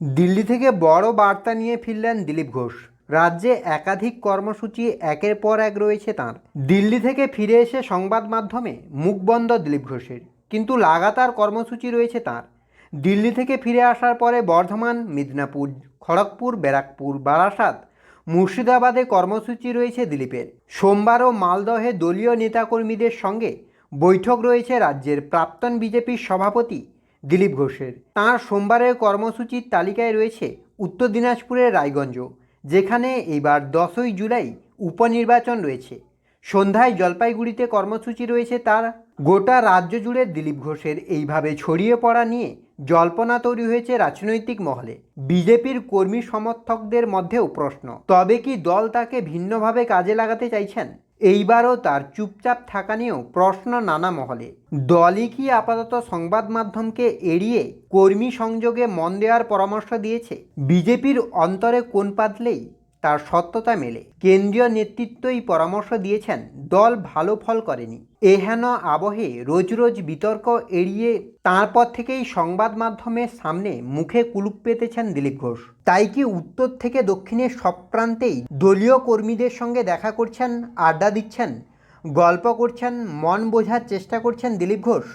দিল্লি থেকে বড় বার্তা নিয়ে ফিরলেন দিলীপ ঘোষ। রাজ্যে একাধিক কর্মসূচি একের পর এক রয়েছে তাঁর। দিল্লি থেকে ফিরে এসে সংবাদ মাধ্যমে মুখ বন্ধ দিলীপ ঘোষের, কিন্তু লাগাতার কর্মসূচি রয়েছে তাঁর। দিল্লি থেকে ফিরে আসার পরে বর্ধমান, মিদনাপুর, খড়গপুর, ব্যারাকপুর, বারাসাত, মুর্শিদাবাদে কর্মসূচি রয়েছে দিলীপের। সোমবারও মালদহে দলীয় নেতাকর্মীদের সঙ্গে বৈঠক রয়েছে রাজ্যের প্রাক্তন বিজেপির সভাপতি দিলীপ ঘোষের। তাঁর সোমবারের কর্মসূচির তালিকায় রয়েছে উত্তর দিনাজপুরের রায়গঞ্জ, যেখানে এইবার দশই জুলাই উপনির্বাচন রয়েছে। সন্ধ্যায় জলপাইগুড়িতে কর্মসূচি রয়েছে তার। গোটা রাজ্য জুড়ে দিলীপ ঘোষের এইভাবে ছড়িয়ে পড়া নিয়ে জল্পনা তৈরি হয়েছে রাজনৈতিক মহলে। বিজেপির কর্মী সমর্থকদের মধ্যেও প্রশ্ন, তবে কি দল তাকে ভিন্নভাবে কাজে লাগাতে চাইছেন? এইবারও তার চুপচাপ থাকা নিয়েও প্রশ্ন নানা মহলে। দলই কি আপাতত সংবাদ মাধ্যমকে এড়িয়ে কর্মী সংযোগে মন দেওয়ার পরামর্শ দিয়েছে? বিজেপির অন্তরে কোন পাতলেই তার সত্যতা মেলে। কেন্দ্রীয় নেতৃত্বই পরামর্শ দিয়েছেন, দল ভালো ফল করেনি। এহেন আবহে রোজ রোজ বিতর্ক এড়িয়ে তাঁর পর থেকেই সংবাদ মাধ্যমের সামনে মুখে কুলুপ পেতেছেন দিলীপ ঘোষ। তাই কি উত্তর থেকে দক্ষিণের সব প্রান্তেই দলীয় কর্মীদের সঙ্গে দেখা করছেন, আড্ডা দিচ্ছেন, গল্প করছেন, মন বোঝার চেষ্টা করছেন দিলীপ ঘোষ?